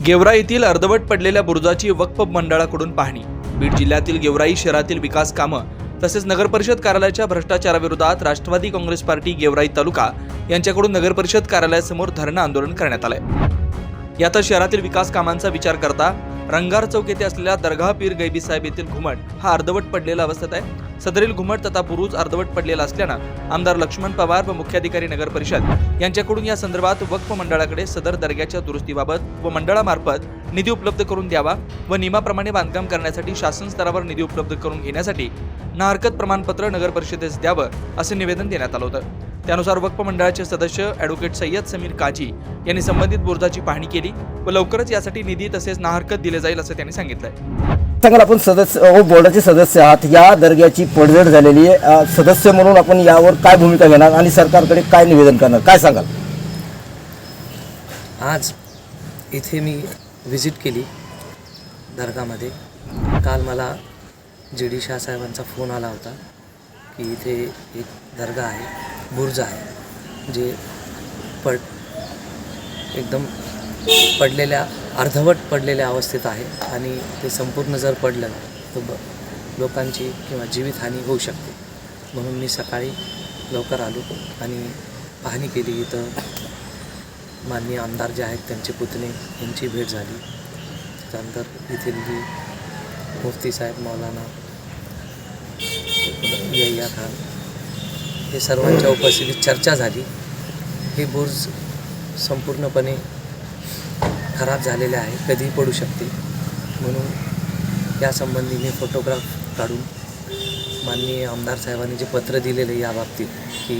गेवराई येथील अर्धवट पडलेल्या बुरुजाची वक्फ मंडळाकडून पाहणी. बीड जिल्ह्यातील गेवराई शहरातील विकास कामं तसेच नगरपरिषद कार्यालयाच्या भ्रष्टाचाराविरोधात राष्ट्रवादी काँग्रेस पार्टी गेवराई तालुका यांच्याकडून नगरपरिषद कार्यालयासमोर धरणं आंदोलन करण्यात आलंय. यातच शहरातील विकास कामांचा विचार करता रंगार चौक येथे असलेल्या दरगाह पीर गैबी साहेब येथील घुमट हा अर्धवट पडलेला अवस्थेत आहे. सदरील घुमट तथा बुरुज अर्धवट पडलेला असल्यानं आमदार लक्ष्मण पवार व मुख्याधिकारी नगर परिषद यांच्याकडून या संदर्भात वक्फ मंडळाकडे सदर दर्ग्याच्या दुरुस्तीबाबत व मंडळामार्फत निधी उपलब्ध करून द्यावा व नियमाप्रमाणे बांधकाम करण्यासाठी शासन स्तरावर निधी उपलब्ध करून घेण्यासाठी ना हरकत प्रमाणपत्र नगर परिषदेस द्यावं असे निवेदन देण्यात आलं होतं. त्यानुसार वक्फ मंडळाचे सदस्य ॲडव्होकेट सय्यद समीर काजी यांनी संबंधित बुरुजाची पाहणी केली व लवकरच यासाठी निधी तसेच नाहरकत दिले जाईल असं त्यांनी सांगितलंय. सांगाल आपण सदस्य अ, बोर्डाचे सदस्य आहात. या दर्ग्याची पडझड झालेली आहे. अ, सदस्य म्हणून आपण यावर काय भूमिका घेणार आणि सरकारकडे काय निवेदन करणार? काय सांगाल? आज इथे मी व्हिजिट केली दर्गामध्ये. काल मला जी डी शाहसाहेबांचा फोन आला होता की इथे एक दर्गा आहे बुर्ज आहे जे पड एकदम पडलेल्या अर्धवट पडलेल्या अवस्थेत आहे आणि ते संपूर्ण जर पडलं तर ब लोकांची किंवा जीवितहानी होऊ शकते. म्हणून मी सकाळी लवकर आलो आणि पाहणी केली इथं. माननीय आमदार जे आहेत त्यांचे पुतणे यांची भेट झाली. त्यानंतर येथील जी मुफ्ती साहेब मौलाना यय्या खान हे सर्वांच्या उपस्थितीत चर्चा झाली. हे बुर्ज संपूर्णपणे खराब झालेले आहे कधीही पडू शकते. म्हणून यासंबंधी मी फोटोग्राफ काढून माननीय आमदार साहेबांनी जे पत्र दिलेले या बाबतीत की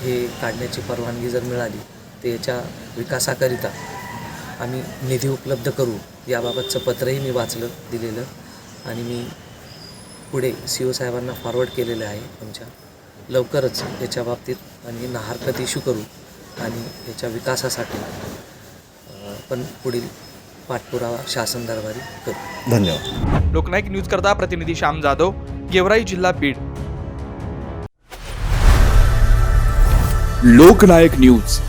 हे काढण्याची परवानगी जर मिळाली तर याच्या विकासाकरिता आम्ही निधी उपलब्ध करू याबाबतचं पत्रही मी वाचलं दिलेलं. आणि मी पुढे सी ओ साहेबांना फॉरवर्ड केलेलं आहे आमच्या. लवकरच याच्या बाबतीत आणि नाहरकत इश्यू करू आणि याच्या विकासासाठी अं, पण पुढील पाठपुरावा शासन दरबारी करू. धन्यवाद. लोकनायक न्यूज करता प्रतिनिधी श्याम जाधव गेवराई जिल्हा बीड. लोकनायक न्यूज.